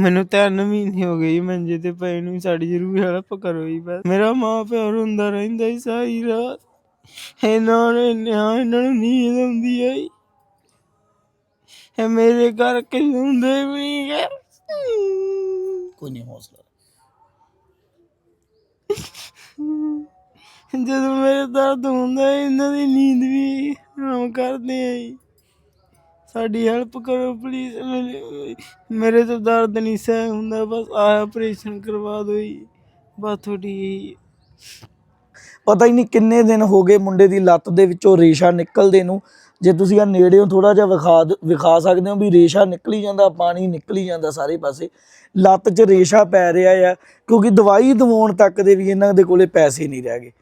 ਮੈਨੂੰ ਤਿੰਨ ਮਹੀਨੇ ਹੋ ਗਏ ਜੀ ਮੰਜੇ ਤੇ ਪਏ ਨੂੰ ਸਾਡੀ ਜ਼ਰੂਰ ਹੈਲਪ ਕਰੋ ਜੀ ਬਸ। ਮੇਰਾ ਮਾਂ ਪਿਓ ਰੋਂਦਾ ਰਹਿੰਦਾ ਜੀ ਸਾਰੀ ਰਾਤ। ਇਹਨਾਂ ਨੇ ਨਿਆ ਇਹਨਾਂ ਨੂੰ ਨੀਂਦ ਆਉਂਦੀ ਹੈ ਇਹ ਮੇਰੇ ਕਰਕੇ ਹੁੰਦੇ ਵੀ ਨਹੀਂ ਗੇ ਕੋਈ ਨਹੀਂ ਹੌਸਲਾ ਜਦੋਂ ਮੇਰੇ ਦਰਦ ਹੁੰਦਾ ਹੈ, ਇਹਨਾਂ ਦੀ ਨੀਂਦ ਵੀ ਹਰਾਮ ਕਰਦੇ ਆ ਜੀ। ਸਾਡੀ ਹੈਲਪ ਕਰੋ ਪਲੀਜ਼ ਮੇਰੇ ਤੋਂ ਦਰਦ ਨਹੀਂ ਸਹਿ ਹੁੰਦਾ, ਬਸ ਆ ਆਪਰੇਸ਼ਨ ਕਰਵਾ ਦਿਓ ਜੀ। ਬਸ ਤੁਹਾਡੀ ਇਹੀ ਪਤਾ ਹੀ ਨਹੀਂ ਕਿੰਨੇ ਦਿਨ ਹੋ ਗਏ ਮੁੰਡੇ ਦੀ ਲੱਤ ਦੇ ਵਿੱਚੋਂ ਰੇਸ਼ਾ ਨਿਕਲਦੇ ਨੂੰ। ਜੇ ਤੁਸੀਂ ਆ ਨੇੜਿਓਂ ਥੋੜਾ ਜਿਹਾ ਵਿਖਾ ਦ- ਵਿਖਾ ਸਕਦੇ ਹੋ ਵੀ ਰੇਸ਼ਾ ਨਿਕਲੀ ਜਾਂਦਾ, ਪਾਣੀ ਨਿਕਲੀ ਜਾਂਦਾ ਸਾਰੇ ਪਾਸੇ। ਲੱਤ 'ਚ ਰੇਸ਼ਾ ਪੈ ਰਿਹਾ ਆ, ਕਿਉਂਕਿ ਦਵਾਈ ਦਵਾਉਣ ਤੱਕ ਦੇ ਵੀ ਇਹਨਾਂ ਦੇ ਕੋਲੇ ਪੈਸੇ ਨਹੀਂ ਰਹਿ ਗਏ।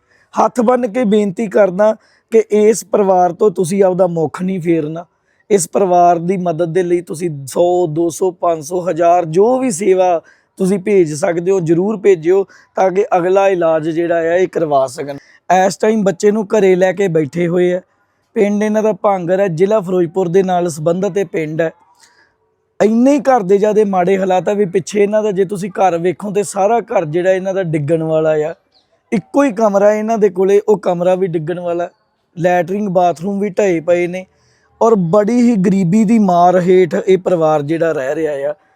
ਹੱਥ ਬੰਨ ਕੇ ਬੇਨਤੀ ਕਰਦਾ ਕਿ ਇਸ ਪਰਿਵਾਰ ਤੋਂ ਤੁਸੀਂ ਆਪਦਾ ਮੁੱਖ ਨਹੀਂ ਫੇਰਨਾ। ਇਸ ਪਰਿਵਾਰ ਦੀ ਮਦਦ ਦੇ ਲਈ ਤੁਸੀਂ 100 200 500 1000 ਜੋ ਵੀ ਸੇਵਾ ਤੁਸੀਂ ਭੇਜ ਸਕਦੇ ਹੋ, ਜਰੂਰ ਭੇਜਿਓ ਤਾਂ ਕਿ ਅਗਲਾ ਇਲਾਜ ਜਿਹੜਾ ਆ ਇਹ ਕਰਵਾ ਸਕਣ। ਇਸ ਟਾਈਮ ਬੱਚੇ ਨੂੰ ਘਰੇ ਲੈ ਕੇ ਬੈਠੇ ਹੋਏ ਆ। ਪਿੰਡ ਇਹਨਾਂ ਦਾ ਭਾਂਗਰ ਹੈ, ਜ਼ਿਲ੍ਹਾ ਫਿਰੋਜ਼ਪੁਰ ਦੇ ਨਾਲ ਸੰਬੰਧਿਤ ਇਹ ਪਿੰਡ ਹੈ। ਇੰਨੇ ਹੀ ਘਰ ਦੇ ਜਿਆਦੇ ਮਾੜੇ ਹਾਲਾਤ ਆ ਵੀ ਪਿੱਛੇ ਇਹਨਾਂ ਦਾ ਜੇ ਤੁਸੀਂ ਘਰ ਵੇਖੋ ਤੇ ਸਾਰਾ ਘਰ ਜਿਹੜਾ ਇਹਨਾਂ ਦਾ ਡਿੱਗਣ ਵਾਲਾ ਆ। ਇੱਕੋ ਹੀ ਕਮਰਾ ਇਹਨਾਂ ਦੇ ਕੋਲੇ, ਉਹ ਕਮਰਾ ਵੀ ਡਿੱਗਣ ਵਾਲਾ। ਲੈਟਰਿੰਗ, ਬਾਥਰੂਮ ਵੀ ਢਏ ਪਏ ਨੇ। ਔਰ ਬੜੀ ਹੀ ਗਰੀਬੀ ਦੀ ਮਾਰ ਹੇਠ ਇਹ ਪਰਿਵਾਰ ਜਿਹੜਾ ਰਹਿ ਰਿਹਾ ਆ।